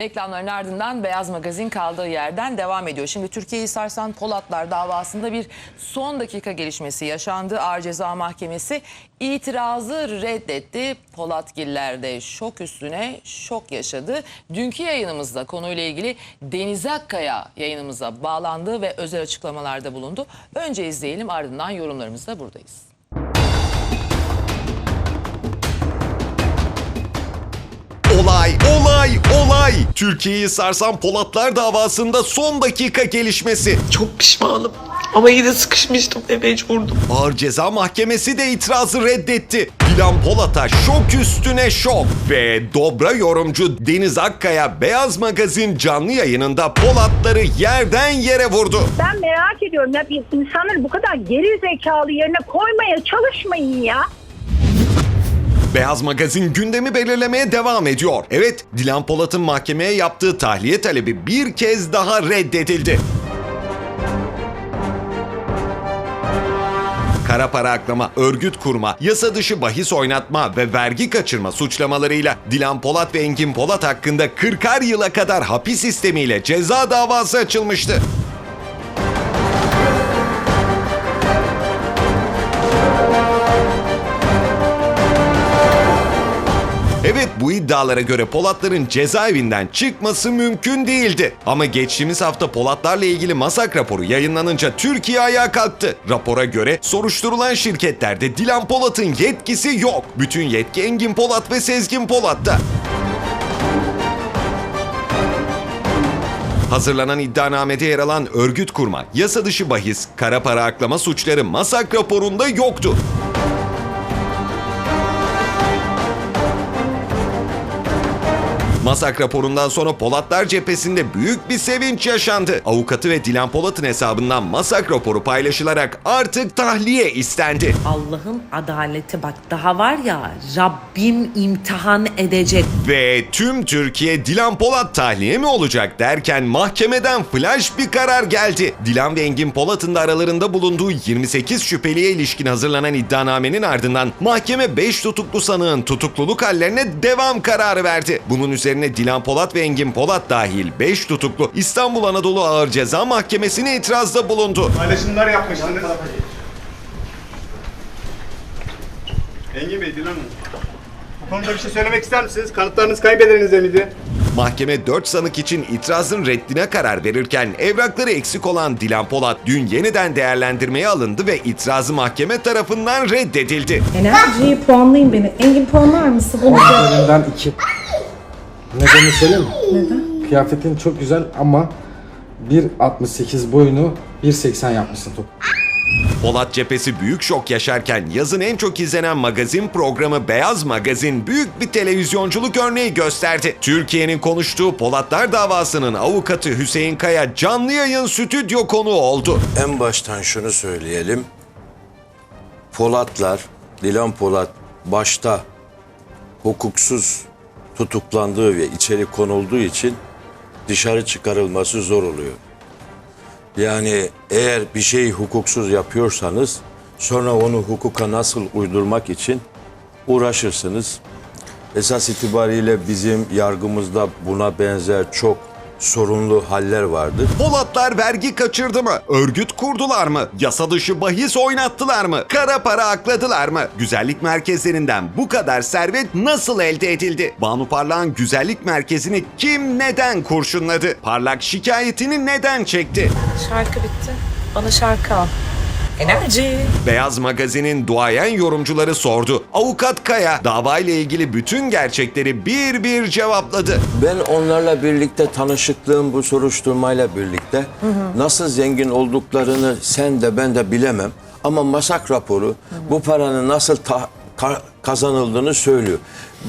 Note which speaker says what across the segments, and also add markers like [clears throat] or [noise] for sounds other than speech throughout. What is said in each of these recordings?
Speaker 1: Reklamların ardından Beyaz Magazin kaldığı yerden devam ediyor. Şimdi Türkiye'yi sarsan Polatlar davasında bir son dakika gelişmesi yaşandı. Ağır Ceza Mahkemesi itirazı reddetti. Polatgiller de şok üstüne şok yaşadı. Dünkü yayınımızda konuyla ilgili Deniz Akkaya yayınımıza bağlandı ve özel açıklamalarda bulundu. Önce izleyelim ardından yorumlarımızda buradayız.
Speaker 2: Olay, olay, olay. Türkiye'yi sarsan Polatlar davasında son dakika gelişmesi.
Speaker 3: Çok pişmanım. Ama yine sıkışmıştım ve mecburdum.
Speaker 2: Ağır Ceza Mahkemesi de itirazı reddetti. Dilan Polat'a şok üstüne şok. Ve dobra yorumcu Deniz Akkaya Beyaz Magazin canlı yayınında Polatları yerden yere vurdu.
Speaker 4: Ben merak ediyorum ya bir insanları bu kadar geri zekalı yerine koymaya çalışmayın ya.
Speaker 2: Beyaz Magazin gündemi belirlemeye devam ediyor. Evet, Dilan Polat'ın mahkemeye yaptığı tahliye talebi bir kez daha reddedildi. Kara para aklama, örgüt kurma, yasa dışı bahis oynatma ve vergi kaçırma suçlamalarıyla Dilan Polat ve Engin Polat hakkında 40'ar yıla kadar hapis sistemiyle ceza davası açılmıştı. Bu iddialara göre Polatların cezaevinden çıkması mümkün değildi. Ama geçtiğimiz hafta Polatlarla ilgili masak raporu yayınlanınca Türkiye ayağa kalktı. Rapora göre soruşturulan şirketlerde Dilan Polat'ın yetkisi yok. Bütün yetki Engin Polat ve Sezgin Polat'ta. Hazırlanan iddianamede yer alan örgüt kurma, yasa dışı bahis, kara para aklama suçları masak raporunda yoktu. Masak raporundan sonra Polatlar cephesinde büyük bir sevinç yaşandı. Avukatı ve Dilan Polat'ın hesabından masak raporu paylaşılarak artık tahliye istendi.
Speaker 5: Allah'ın adaleti bak daha var ya Rabbim imtihan edecek.
Speaker 2: Ve tüm Türkiye Dilan Polat tahliye mi olacak derken mahkemeden flash bir karar geldi. Dilan ve Engin Polat'ın da aralarında bulunduğu 28 şüpheliye ilişkin hazırlanan iddianamenin ardından mahkeme 5 tutuklu sanığın tutukluluk hallerine devam kararı verdi. Bunun üzerine Dilan Polat ve Engin Polat dahil 5 tutuklu İstanbul Anadolu Ağır Ceza Mahkemesi'ne itirazda bulundu.
Speaker 6: Paylaşımlar yapmıştınız. Engin Bey, Dilan Hanım. Bu konuda bir şey söylemek ister misiniz? Kanıtlarınız kaybederinizde miydi?
Speaker 2: Mahkeme 4 sanık için itirazın reddine karar verirken evrakları eksik olan Dilan Polat dün yeniden değerlendirmeye alındı ve itirazı mahkeme tarafından reddedildi.
Speaker 7: Enerjiyi puanlayın beni. Engin puanlar mısın? Onu da-
Speaker 8: Üzerinden iki. Nedeni söyleyeyim mi? Neden? Kıyafetin çok güzel ama 1.68 boyunu 1.80 yapmışsın top.
Speaker 2: Polat cephesi büyük şok yaşarken yazın en çok izlenen magazin programı Beyaz Magazin büyük bir televizyonculuk örneği gösterdi. Türkiye'nin konuştuğu Polatlar davasının avukatı Hüseyin Kaya canlı yayın stüdyo konuğu oldu.
Speaker 9: En baştan şunu söyleyelim. Polatlar, Dilan Polat başta hukuksuz tutuklandığı ve içeri konulduğu için dışarı çıkarılması zor oluyor. Yani eğer bir şeyi hukuksuz yapıyorsanız sonra onu hukuka nasıl uydurmak için uğraşırsınız. Esas itibariyle bizim yargımızda buna benzer çok sorunlu haller vardır.
Speaker 2: Polatlar vergi kaçırdı mı? Örgüt kurdular mı? Yasa dışı bahis oynattılar mı? Kara para akladılar mı? Güzellik merkezlerinden bu kadar servet nasıl elde edildi? Banu Parlak'ın güzellik merkezini kim neden kurşunladı? Parlak şikayetini neden çekti?
Speaker 5: Şarkı bitti. Bana şarkı al. Enerji.
Speaker 2: Beyaz Magazin'in duayen yorumcuları sordu. Avukat Kaya davayla ilgili bütün gerçekleri bir bir cevapladı.
Speaker 9: Ben onlarla birlikte tanışıklığım bu soruşturmayla birlikte nasıl zengin olduklarını sen de ben de bilemem. Ama masak raporu bu paranın nasıl ta- ka- kazanıldığını söylüyor.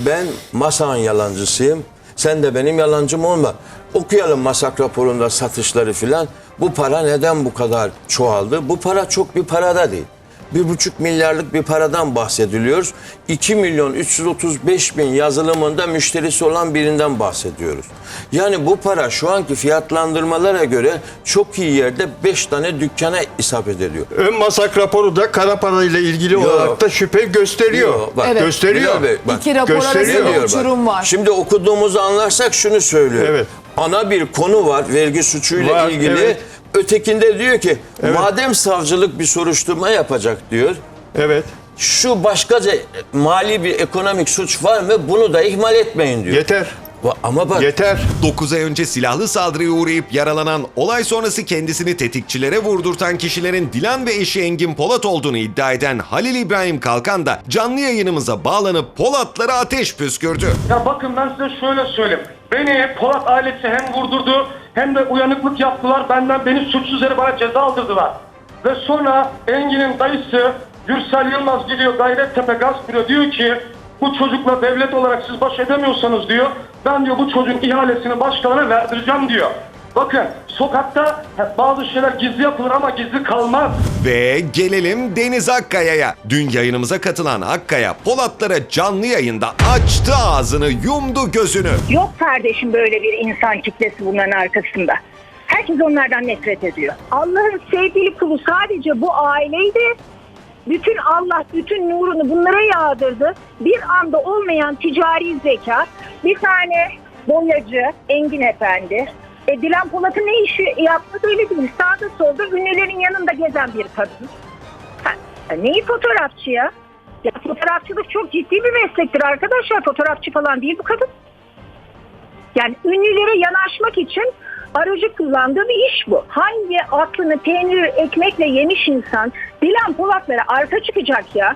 Speaker 9: Ben masanın yalancısıyım. Sen de benim yalancım olma. Okuyalım masak raporunda satışları filan. Bu para neden bu kadar çoğaldı? Bu para çok bir para da değil. bir buçuk milyarlık bir paradan bahsediliyoruz. 2 milyon 335 bin yazılımında müşterisi olan birinden bahsediyoruz. Yani bu para şu anki fiyatlandırmalara göre çok iyi yerde 5 tane dükkana isabet ediyor.
Speaker 6: Ön masak raporu da kara para ile ilgili
Speaker 9: Yok.
Speaker 6: olarak da şüphe gösteriyor.
Speaker 9: Yok, bak,
Speaker 1: Evet.
Speaker 6: Gösteriyor.
Speaker 9: Bilal Bey, bak,
Speaker 1: İki rapor
Speaker 6: gösteriyor.
Speaker 1: arasında
Speaker 9: diyor bak.
Speaker 1: uçurum var.
Speaker 9: Şimdi okuduğumuzu anlarsak şunu söylüyor.
Speaker 6: Evet.
Speaker 9: Ana bir konu var vergi suçuyla
Speaker 6: Var,
Speaker 9: ilgili.
Speaker 6: evet.
Speaker 9: Ötekinde diyor ki madem savcılık bir soruşturma yapacak diyor.
Speaker 6: Evet.
Speaker 9: Şu başkaca mali bir ekonomik suç var mı bunu da ihmal etmeyin diyor.
Speaker 6: Yeter.
Speaker 9: Va- Ama bak
Speaker 6: Yeter.
Speaker 2: 9 ay önce silahlı saldırıya uğrayıp yaralanan, olay sonrası kendisini tetikçilere vurdurtan kişilerin Dilan ve eşi Engin Polat olduğunu iddia eden Halil İbrahim Kalkan da canlı yayınımıza bağlanıp Polatlara ateş püskürdü.
Speaker 10: Ya bakın ben size şöyle söyleyeyim. Beni Polat ailesi hem vurdurdu hem de uyanıklık yaptılar. Benden beni suçsuz yere bana ceza aldırdılar. Ve sonra Engin'in dayısı Gürsel Yılmaz gidiyor Gayrettepe Gaz Büro diyor ki bu çocukla devlet olarak siz baş edemiyorsanız diyor ben diyor bu çocuğun ihalesini başkalarına verdireceğim diyor. Bakın sokakta bazı şeyler gizli yapılır ama gizli kalmaz.
Speaker 2: Ve gelelim Deniz Akkaya'ya. Dün yayınımıza katılan Akkaya, Polatlara canlı yayında açtı ağzını, yumdu gözünü.
Speaker 4: Yok kardeşim böyle bir insan kitlesi bunların arkasında. Herkes onlardan nefret ediyor. Allah'ın sevgili kulu sadece bu aileydi. Bütün Allah bütün nurunu bunlara yağdırdı. Bir anda olmayan ticari zeka. Bir tane boyacı Engin Efendi. E, Dilan Polat'ın ne işi yaptı öyle değil. Sağda solda ünlülerin yanında gezen bir kadın. Ha, e, neyi fotoğrafçı ya? Ya fotoğrafçılık çok ciddi bir meslektir arkadaşlar. Fotoğrafçı falan değil bu kadın. Yani ünlülere yanaşmak için aracı kullandığı bir iş bu. Hangi aklını peynir ekmekle yemiş insan Dilan Polatlara arka çıkacak ya?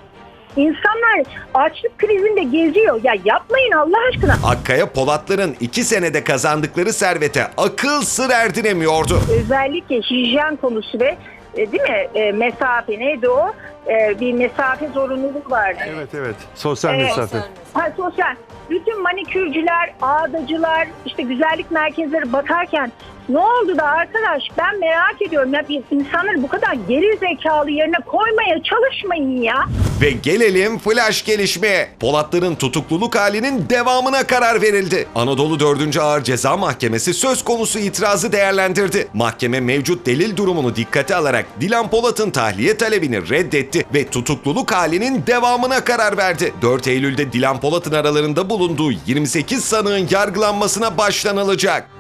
Speaker 4: İnsanlar açlık krizinde geziyor. Ya yapmayın Allah aşkına.
Speaker 2: Akkaya Polatların 2 senede kazandıkları servete akıl sır erdiremiyordu.
Speaker 4: Özellikle hijyen konusu ve e, değil mi e, mesafe neydi o? E, bir mesafe zorunluluğu vardı.
Speaker 6: Evet evet. Sosyal
Speaker 4: Evet.
Speaker 6: mesafe.
Speaker 4: Ha, sosyal. Bütün manikürcüler, ağdacılar, işte güzellik merkezleri bakarken ne oldu da arkadaş ben merak ediyorum ya bir insanları bu kadar geri zekalı yerine koymaya çalışmayın ya.
Speaker 2: Ve gelelim flash gelişmeye. Polatların tutukluluk halinin devamına karar verildi. Anadolu 4. Ağır Ceza Mahkemesi söz konusu itirazı değerlendirdi. Mahkeme mevcut delil durumunu dikkate alarak Dilan Polat'ın tahliye talebini reddetti ve tutukluluk halinin devamına karar verdi. 4 Eylül'de Dilan Polat'ın aralarında bulunduğu 28 sanığın yargılanmasına başlanılacak.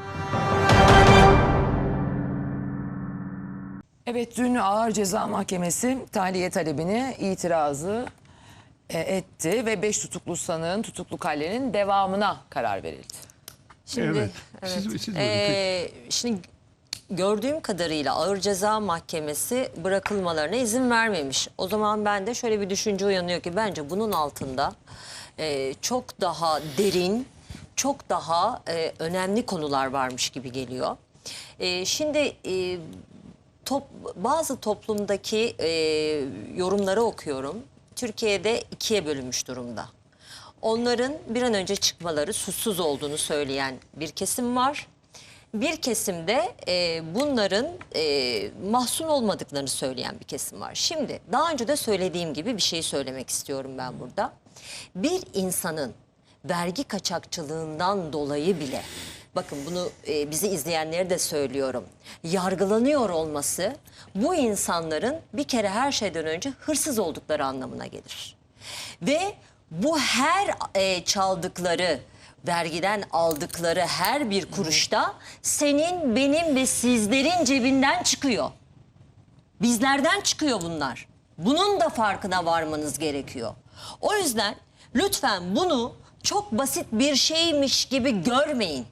Speaker 1: Evet dün Ağır Ceza Mahkemesi tahliye talebini itirazı e, etti ve 5 tutuklu sanığın tutukluk hallerinin devamına karar verildi.
Speaker 11: Şimdi,
Speaker 6: Evet.
Speaker 11: evet.
Speaker 6: Siz- siz
Speaker 11: Ee, şimdi gördüğüm kadarıyla Ağır Ceza Mahkemesi bırakılmalarına izin vermemiş. O zaman bende şöyle bir düşünce uyanıyor ki bence bunun altında e, çok daha derin, çok daha e, önemli konular varmış gibi geliyor. E, şimdi e, top, bazı toplumdaki e, yorumları okuyorum. Türkiye'de ikiye bölünmüş durumda. Onların bir an önce çıkmaları suçsuz olduğunu söyleyen bir kesim var. Bir kesimde e, bunların e, mahzun olmadıklarını söyleyen bir kesim var. Şimdi daha önce de söylediğim gibi bir şey söylemek istiyorum ben burada. Bir insanın vergi kaçakçılığından dolayı bile bakın bunu e, bizi izleyenlere de söylüyorum. Yargılanıyor olması bu insanların bir kere her şeyden önce hırsız oldukları anlamına gelir. Ve bu her e, çaldıkları, vergiden aldıkları her bir kuruşta senin, benim ve sizlerin cebinden çıkıyor. Bizlerden çıkıyor bunlar. Bunun da farkına varmanız gerekiyor. O yüzden lütfen bunu çok basit bir şeymiş gibi görmeyin.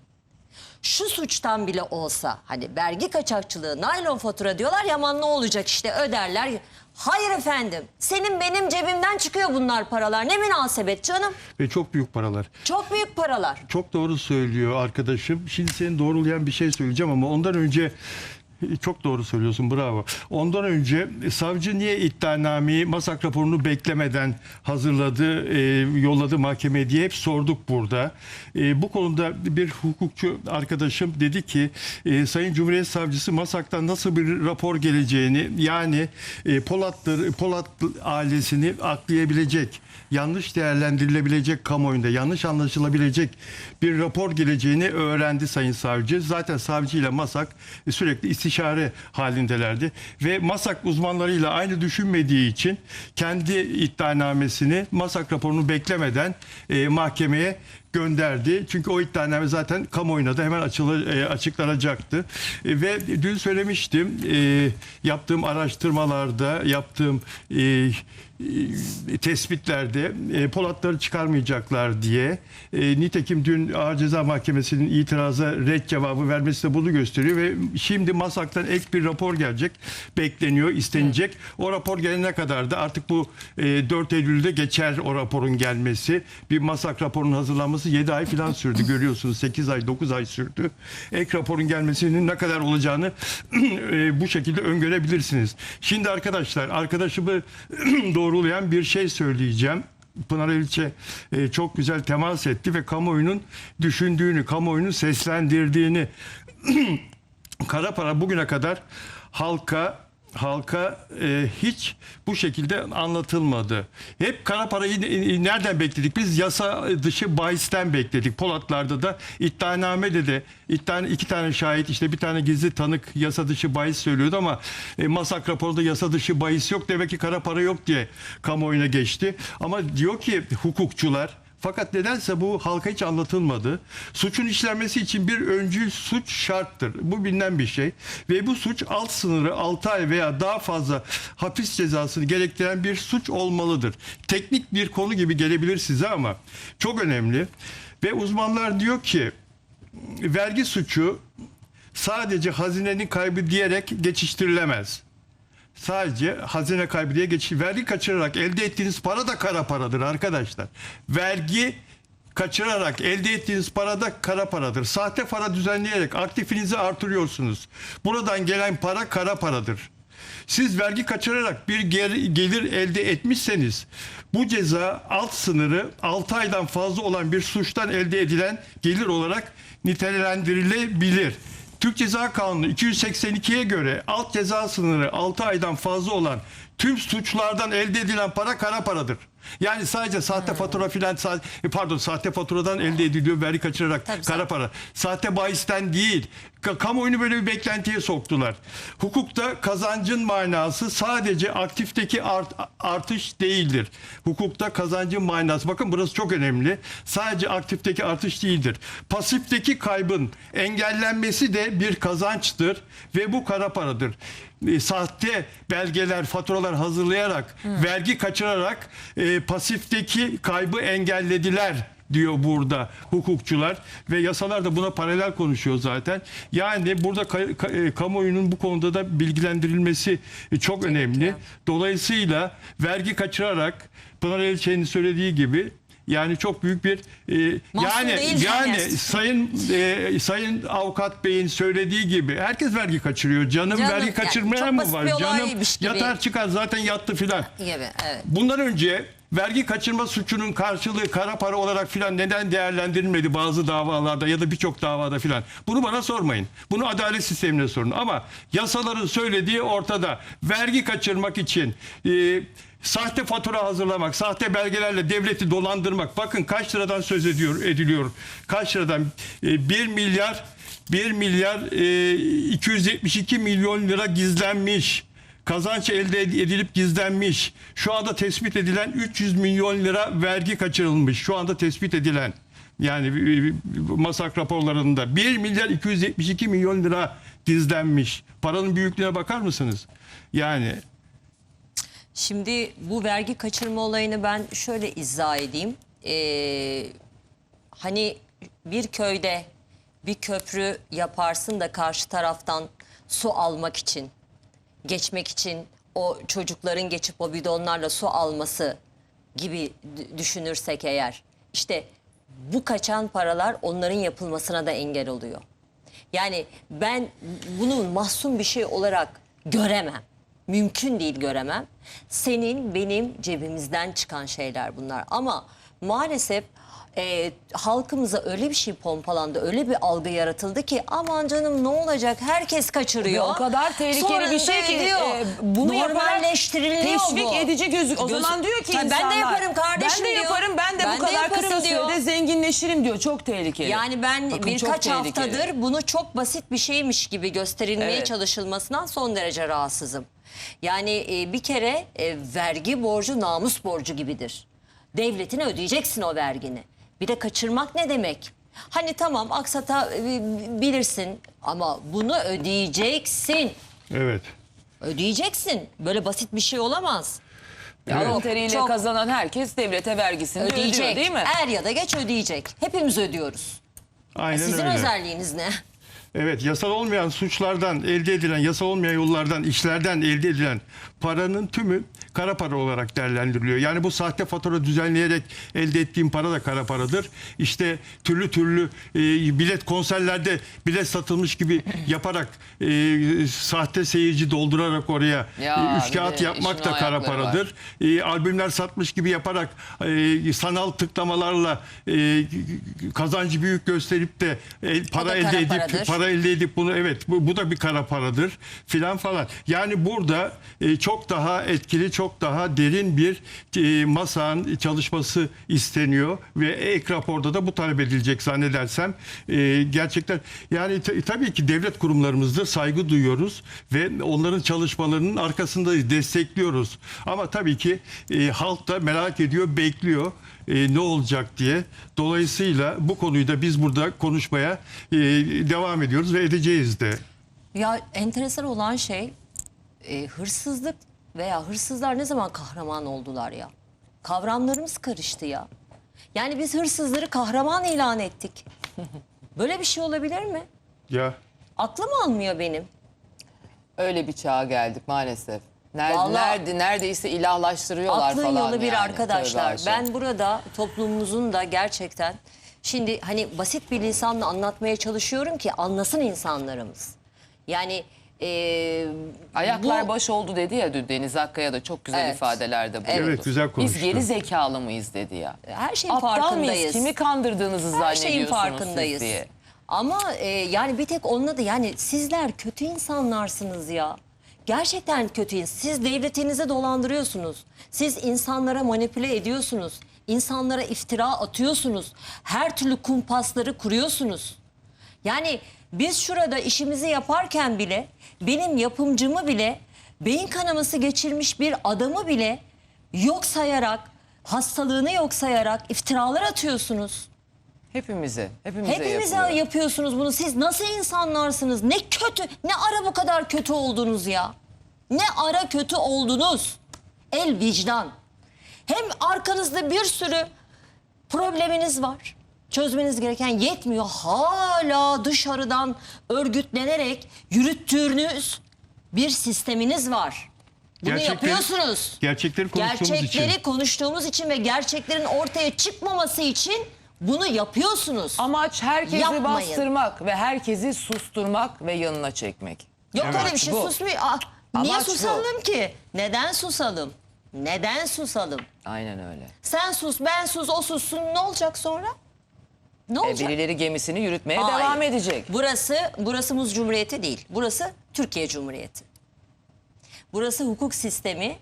Speaker 11: Şu suçtan bile olsa hani vergi kaçakçılığı, naylon fatura diyorlar ya aman ne olacak işte öderler. Hayır efendim senin benim cebimden çıkıyor bunlar paralar ne münasebet canım.
Speaker 12: Ve çok büyük paralar.
Speaker 11: Çok büyük paralar.
Speaker 12: Çok doğru söylüyor arkadaşım. Şimdi seni doğrulayan bir şey söyleyeceğim ama ondan önce Çok doğru söylüyorsun bravo. Ondan önce e, savcı niye iddianameyi masak raporunu beklemeden hazırladı, e, yolladı mahkemeye diye hep sorduk burada. E, bu konuda bir hukukçu arkadaşım dedi ki e, Sayın Cumhuriyet Savcısı masaktan nasıl bir rapor geleceğini yani e, Polat'tır, Polat ailesini aklayabilecek, yanlış değerlendirilebilecek kamuoyunda, yanlış anlaşılabilecek bir rapor geleceğini öğrendi Sayın Savcı. Zaten savcıyla masak e, sürekli istişare halindelerdi. Ve masak uzmanlarıyla aynı düşünmediği için kendi iddianamesini masak raporunu beklemeden e, mahkemeye gönderdi. Çünkü o iddianame zaten kamuoyuna da hemen açılı, e, açıklanacaktı. E, ve dün söylemiştim e, yaptığım araştırmalarda, yaptığım e, tespitlerde e, Polatları çıkarmayacaklar diye. E, nitekim dün Ağır Ceza Mahkemesi'nin itiraza red cevabı vermesi de bunu gösteriyor ve şimdi Masak'tan ek bir rapor gelecek. Bekleniyor, istenecek. O rapor gelene kadar da artık bu e, 4 Eylül'de geçer o raporun gelmesi. Bir Masak raporunun hazırlanması 7 ay falan sürdü görüyorsunuz. 8 ay, 9 ay sürdü. Ek raporun gelmesinin ne kadar olacağını [clears throat] e, bu şekilde öngörebilirsiniz. Şimdi arkadaşlar arkadaşımı [clears throat] doğrulayan bir şey söyleyeceğim. Pınar Elçe e, çok güzel temas etti ve kamuoyunun düşündüğünü, kamuoyunun seslendirdiğini [clears throat] kara para bugüne kadar halka halka e, hiç bu şekilde anlatılmadı. Hep kara parayı e, nereden bekledik? Biz yasa dışı bahisten bekledik. Polatlar'da da iddianamede de iddia, iki tane şahit işte bir tane gizli tanık yasa dışı bahis söylüyordu ama e, masak raporunda yasa dışı bahis yok. Demek ki kara para yok diye kamuoyuna geçti. Ama diyor ki hukukçular fakat nedense bu halka hiç anlatılmadı. Suçun işlenmesi için bir öncül suç şarttır. Bu bilinen bir şey. Ve bu suç alt sınırı 6 ay veya daha fazla hapis cezasını gerektiren bir suç olmalıdır. Teknik bir konu gibi gelebilir size ama çok önemli. Ve uzmanlar diyor ki vergi suçu sadece hazinenin kaybı diyerek geçiştirilemez sadece hazine kaybı diye geçiş vergi kaçırarak elde ettiğiniz para da kara paradır arkadaşlar. Vergi kaçırarak elde ettiğiniz para da kara paradır. Sahte para düzenleyerek aktifinizi artırıyorsunuz. Buradan gelen para kara paradır. Siz vergi kaçırarak bir gelir elde etmişseniz bu ceza alt sınırı 6 aydan fazla olan bir suçtan elde edilen gelir olarak nitelendirilebilir. Türk Ceza Kanunu 282'ye göre alt ceza sınırı 6 aydan fazla olan tüm suçlardan elde edilen para kara paradır. Yani sadece sahte fatura filan sa- e, pardon sahte faturadan elde ediliyor vergi kaçırarak
Speaker 11: Tabii,
Speaker 12: kara para. Sahte bahisten değil. Ka- kamuoyunu böyle bir beklentiye soktular. Hukukta kazancın manası sadece aktifteki art- artış değildir. Hukukta kazancın manası bakın burası çok önemli. Sadece aktifteki artış değildir. Pasifteki kaybın engellenmesi de bir kazançtır ve bu kara paradır. E, sahte belgeler, faturalar hazırlayarak, vergi kaçırarak e, pasifteki kaybı engellediler diyor burada hukukçular ve yasalar da buna paralel konuşuyor zaten. Yani burada ka- ka- e, kamuoyunun bu konuda da bilgilendirilmesi e, çok önemli. Dolayısıyla vergi kaçırarak Pınar Elçe'nin söylediği gibi yani çok büyük bir e, yani
Speaker 11: değil
Speaker 12: yani
Speaker 11: herkes.
Speaker 12: sayın e, sayın avukat beyin söylediği gibi herkes vergi kaçırıyor. Canım,
Speaker 11: Canım,
Speaker 12: vergi
Speaker 11: yani
Speaker 12: kaçırmayan
Speaker 11: çok
Speaker 12: mı
Speaker 11: basit
Speaker 12: var?
Speaker 11: bir
Speaker 12: Canım
Speaker 11: olaymış gibi.
Speaker 12: yatar çıkar zaten yattı filan.
Speaker 11: gibi evet.
Speaker 12: Bundan önce vergi kaçırma suçunun karşılığı kara para olarak filan neden değerlendirilmedi bazı davalarda ya da birçok davada filan. Bunu bana sormayın. Bunu adalet sistemine sorun. Ama yasaların söylediği ortada. Vergi kaçırmak için e, sahte fatura hazırlamak, sahte belgelerle devleti dolandırmak. Bakın kaç liradan söz ediyor ediliyor. Kaç liradan? E, 1 milyar 1 milyar e, 272 milyon lira gizlenmiş kazanç elde ed- edilip gizlenmiş. Şu anda tespit edilen 300 milyon lira vergi kaçırılmış. Şu anda tespit edilen yani masak raporlarında 1 milyar 272 milyon lira gizlenmiş. Paranın büyüklüğüne bakar mısınız? Yani
Speaker 11: Şimdi bu vergi kaçırma olayını ben şöyle izah edeyim. Ee, hani bir köyde bir köprü yaparsın da karşı taraftan su almak için, geçmek için o çocukların geçip o bidonlarla su alması gibi düşünürsek eğer işte bu kaçan paralar onların yapılmasına da engel oluyor. Yani ben bunu mahzun bir şey olarak göremem. Mümkün değil göremem. Senin benim cebimizden çıkan şeyler bunlar. Ama maalesef e, halkımıza öyle bir şey pompalandı, öyle bir algı yaratıldı ki aman canım ne olacak herkes kaçırıyor.
Speaker 1: Ve o kadar tehlikeli
Speaker 11: Sonra
Speaker 1: bir şey ki,
Speaker 11: diyor,
Speaker 1: e, bunu
Speaker 11: normalleştiriliyor
Speaker 1: teşvik
Speaker 11: bu.
Speaker 1: edici gözük. O
Speaker 11: Göz-
Speaker 1: zaman diyor ki insanlar.
Speaker 11: Ben de yaparım kardeşim
Speaker 1: Ben de
Speaker 11: diyor.
Speaker 1: yaparım ben de
Speaker 11: Ben
Speaker 1: bu kadar
Speaker 11: yaparım
Speaker 1: kısa
Speaker 11: diyor.
Speaker 1: sürede zenginleşirim diyor. Çok tehlikeli.
Speaker 11: Yani ben
Speaker 1: Bakın
Speaker 11: birkaç haftadır bunu çok basit bir şeymiş gibi gösterilmeye
Speaker 1: Evet.
Speaker 11: çalışılmasından son derece rahatsızım. Yani e, bir kere e, vergi borcu namus borcu gibidir. Devletine ödeyeceksin o vergini. Bir de kaçırmak ne demek? Hani tamam aksata e, bilirsin ama bunu ödeyeceksin.
Speaker 12: Evet.
Speaker 11: Ödeyeceksin. Böyle basit bir şey olamaz.
Speaker 1: Teriyle
Speaker 11: çok-
Speaker 1: kazanan herkes devlete vergisini de
Speaker 11: ödeyecek.
Speaker 1: ödüyor değil mi?
Speaker 11: Er ya da geç ödeyecek. Hepimiz ödüyoruz.
Speaker 12: Aynen
Speaker 11: Sizin
Speaker 12: öyle.
Speaker 11: özelliğiniz ne?
Speaker 12: Evet yasal olmayan suçlardan elde edilen, yasal olmayan yollardan, işlerden elde edilen paranın tümü kara para olarak değerlendiriliyor. Yani bu sahte fatura düzenleyerek elde ettiğim para da kara paradır. İşte türlü türlü e, bilet konserlerde bilet satılmış gibi yaparak e, sahte seyirci doldurarak oraya
Speaker 1: Ya,
Speaker 12: e, üç kağıt
Speaker 1: de
Speaker 12: yapmak da kara
Speaker 1: var.
Speaker 12: paradır. E, albümler satmış gibi yaparak e, sanal tıklamalarla e, kazancı büyük gösterip de e, para elde edip
Speaker 11: paradır.
Speaker 12: para elde edip bunu evet bu, bu da bir kara paradır filan falan. Yani burada e, çok daha etkili çok daha derin bir e, masanın çalışması isteniyor ve ek raporda da bu talep edilecek zannedersem. E, gerçekten yani ta- tabii ki devlet kurumlarımızda saygı duyuyoruz ve onların çalışmalarının arkasındayız, destekliyoruz. Ama tabii ki e, halk da merak ediyor, bekliyor e, ne olacak diye. Dolayısıyla bu konuyu da biz burada konuşmaya e, devam ediyoruz ve edeceğiz de.
Speaker 11: Ya enteresan olan şey e, hırsızlık veya hırsızlar ne zaman kahraman oldular ya? Kavramlarımız karıştı ya. Yani biz hırsızları kahraman ilan ettik. [laughs] Böyle bir şey olabilir mi?
Speaker 12: Ya
Speaker 11: Aklım almıyor benim.
Speaker 1: Öyle bir çağa geldik maalesef. Nerede,
Speaker 11: Vallahi-
Speaker 1: nerede, neredeyse ilahlaştırıyorlar
Speaker 11: Aklın
Speaker 1: falan
Speaker 11: yolu bir
Speaker 1: yani.
Speaker 11: arkadaşlar.
Speaker 1: Tövbe
Speaker 11: Ben burada toplumumuzun da gerçekten şimdi hani basit bir lisanla anlatmaya çalışıyorum ki anlasın insanlarımız. Yani e,
Speaker 1: Ayaklar
Speaker 11: bu-
Speaker 1: baş oldu dedi ya dün Deniz Akkaya da çok güzel
Speaker 11: Evet.
Speaker 1: ifadelerde bulundu.
Speaker 12: Evet, güzel
Speaker 1: Biz
Speaker 12: konuştu.
Speaker 1: geri zekalı mıyız dedi ya.
Speaker 11: her şeyin
Speaker 1: Aptal
Speaker 11: farkındayız.
Speaker 1: mıyız? Kimi kandırdığınızı
Speaker 11: Her
Speaker 1: zannediyorsunuz
Speaker 11: şeyin
Speaker 1: siz
Speaker 11: farkındayız.
Speaker 1: diye.
Speaker 11: Ama e, yani bir tek onunla da yani sizler kötü insanlarsınız ya. Gerçekten kötü. ins- Siz devletinizi dolandırıyorsunuz. Siz insanlara manipüle ediyorsunuz. İnsanlara iftira atıyorsunuz. Her türlü kumpasları kuruyorsunuz. Yani biz şurada işimizi yaparken bile benim yapımcımı bile beyin kanaması geçirmiş bir adamı bile yok sayarak hastalığını yok sayarak iftiralar atıyorsunuz.
Speaker 1: Hepimize, hepimize
Speaker 11: Hepimize
Speaker 1: yapılıyor.
Speaker 11: yapıyorsunuz bunu. Siz nasıl insanlarsınız? Ne kötü, ne ara bu kadar kötü oldunuz ya? Ne ara kötü oldunuz? El vicdan. Hem arkanızda bir sürü probleminiz var. Çözmeniz gereken yetmiyor. Hala dışarıdan örgütlenerek yürüttüğünüz bir sisteminiz var. Bunu
Speaker 12: Gerçekleri-
Speaker 11: yapıyorsunuz.
Speaker 12: gerçekleri konuştuğumuz
Speaker 11: Gerçekleri
Speaker 12: için.
Speaker 11: konuştuğumuz için ve gerçeklerin ortaya çıkmaması için bunu yapıyorsunuz.
Speaker 1: Amaç herkesi
Speaker 11: Yapmayın.
Speaker 1: bastırmak ve herkesi susturmak ve yanına çekmek.
Speaker 11: Yok
Speaker 12: Evet.
Speaker 11: öyle bir şey
Speaker 1: Bu.
Speaker 11: susmuyor. Aa, niye
Speaker 1: Amaç bu.
Speaker 11: susalım ki? Neden susalım? Neden susalım?
Speaker 1: Aynen öyle.
Speaker 11: Sen sus, ben sus, o sussun. Ne olacak sonra? Ne
Speaker 1: E,
Speaker 11: olacak?
Speaker 1: birileri gemisini yürütmeye
Speaker 11: Hayır.
Speaker 1: devam edecek.
Speaker 11: Burası, burası Muz Cumhuriyeti değil. Burası Türkiye Cumhuriyeti. Burası hukuk sistemi,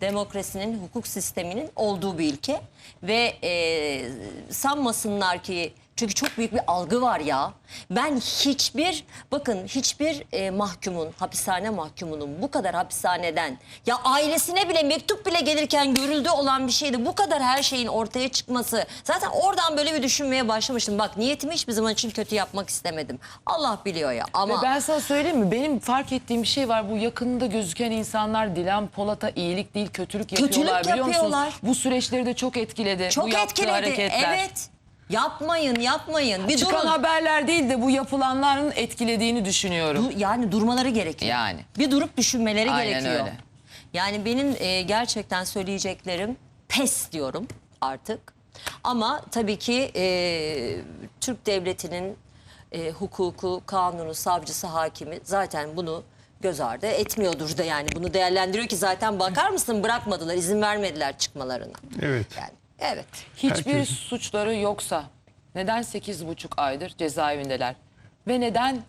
Speaker 11: demokrasinin, hukuk sisteminin olduğu bir ülke. Ve e, sanmasınlar ki, çünkü çok büyük bir algı var ya. Ben hiçbir, bakın hiçbir e, mahkumun, hapishane mahkumunun bu kadar hapishaneden, ya ailesine bile mektup bile gelirken görüldü olan bir şeydi. Bu kadar her şeyin ortaya çıkması. Zaten oradan böyle bir düşünmeye başlamıştım. Bak niyetimi hiçbir zaman için kötü yapmak istemedim. Allah biliyor ya ama...
Speaker 1: Ve ben sana söyleyeyim mi? Benim fark ettiğim bir şey var. Bu yakında gözüken insanlar Dilan Polat'a iyilik değil kötülük
Speaker 11: Kötülük
Speaker 1: yapıyorlar biliyor
Speaker 11: yapıyorlar.
Speaker 1: musunuz? Bu süreçleri de çok etkiledi.
Speaker 11: Çok
Speaker 1: bu yaptığı
Speaker 11: etkiledi.
Speaker 1: hareketler.
Speaker 11: Evet. Yapmayın, yapmayın. Bir
Speaker 1: Çıkan
Speaker 11: durun.
Speaker 1: haberler değil de bu yapılanların etkilediğini düşünüyorum.
Speaker 11: Du- yani durmaları gerekiyor.
Speaker 1: Yani.
Speaker 11: Bir durup düşünmeleri
Speaker 1: Aynen
Speaker 11: gerekiyor.
Speaker 1: öyle.
Speaker 11: Yani benim e, gerçekten söyleyeceklerim pes diyorum artık. Ama tabii ki e, Türk devletinin e, hukuku, kanunu, savcısı, hakimi zaten bunu göz ardı etmiyordur da yani bunu değerlendiriyor ki zaten bakar mısın bırakmadılar izin vermediler çıkmalarına.
Speaker 12: Evet.
Speaker 11: Yani evet.
Speaker 1: Hiçbir
Speaker 12: Herkesin.
Speaker 1: suçları yoksa neden 8,5 aydır cezaevindeler? Ve neden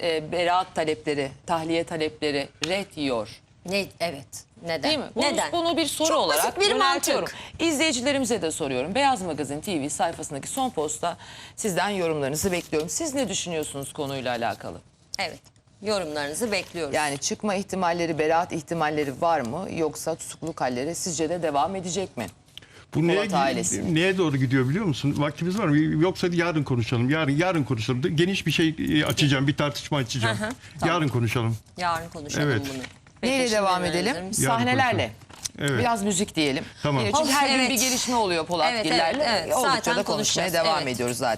Speaker 1: e, beraat talepleri, tahliye talepleri red yiyor?
Speaker 11: Ne evet. Neden?
Speaker 1: Değil mi? Bunu,
Speaker 11: Neden?
Speaker 1: bunu bir soru
Speaker 11: Çok
Speaker 1: olarak
Speaker 11: bir
Speaker 1: yöneltiyorum.
Speaker 11: mantık.
Speaker 1: İzleyicilerimize de soruyorum. Beyaz Magazin TV sayfasındaki son posta sizden yorumlarınızı bekliyorum. Siz ne düşünüyorsunuz konuyla alakalı?
Speaker 11: Evet. Yorumlarınızı bekliyoruz.
Speaker 1: Yani çıkma ihtimalleri, beraat ihtimalleri var mı? Yoksa tutukluk halleri sizce de devam edecek mi?
Speaker 12: Bu neye,
Speaker 1: Polat ailesi.
Speaker 12: neye doğru gidiyor biliyor musun? Vaktimiz var mı? Yoksa yarın konuşalım. Yarın yarın konuşalım. Geniş bir şey e, açacağım, bir tartışma açacağım.
Speaker 11: Hı hı, tamam.
Speaker 12: Yarın konuşalım.
Speaker 11: Yarın konuşalım
Speaker 12: Evet.
Speaker 11: bunu.
Speaker 1: Neyle devam edelim? Sahnelerle.
Speaker 12: Evet.
Speaker 1: Biraz müzik diyelim.
Speaker 12: Tamam.
Speaker 1: Çünkü
Speaker 11: Of,
Speaker 1: her gün
Speaker 11: evet.
Speaker 1: bir gelişme oluyor Polat
Speaker 11: Evet,
Speaker 1: Giller'le.
Speaker 11: evet, evet.
Speaker 1: Oldukça
Speaker 11: Zaten
Speaker 1: da konuşmaya
Speaker 11: konuşacağız,
Speaker 1: devam
Speaker 11: evet.
Speaker 1: ediyoruz zaten.